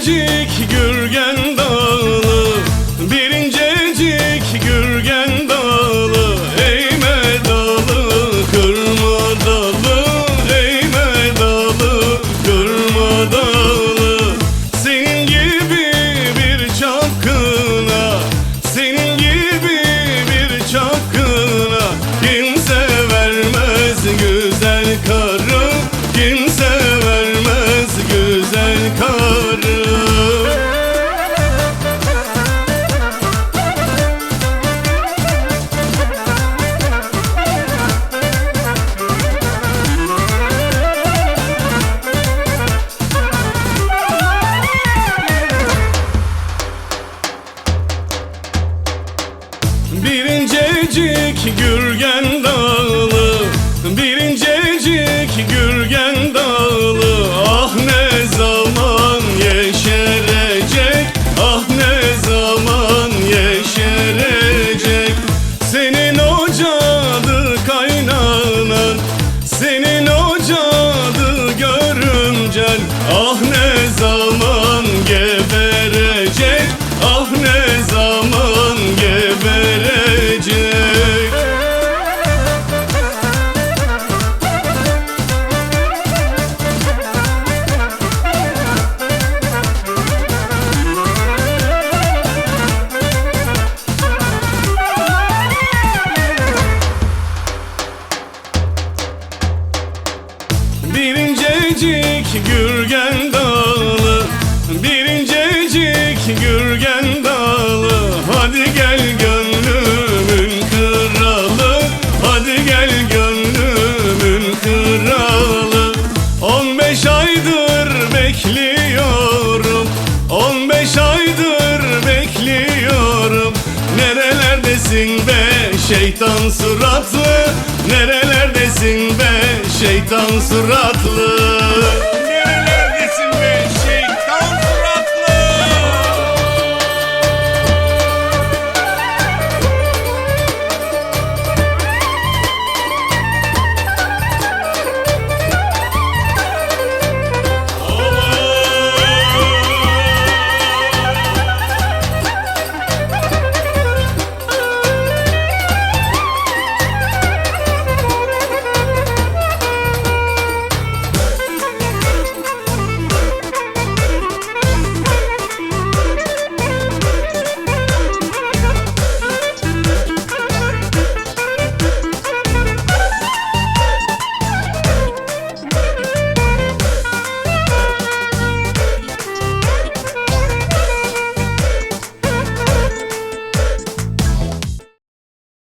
incecik gürgen dalı Bir incecik gürgen dalı Eğme dalı kırma dalı Eğme dalı kırma dalı. Senin gibi bir çapkına Senin gibi bir çapkına Kimse vermez güzel karı Kimse vermez güzel karı. Bir incecik gürgen dağlı Bir incecik gürgen dağlı Ah ne zaman yeşerecek Ah ne zaman yeşerecek. Senin ocadı kaynanan Senin ocadı görümcen Ah ne incecik gürgen dağlı Bir incecik gürgen dağlı Hadi gel gönlümün kralı. Hadi gel gönlümün kralı. 15 aydır bekliyorum. 15 aydır bekliyorum. Nerelerdesin be şeytan suratlı? Nerelerdesin be şeytan suratlı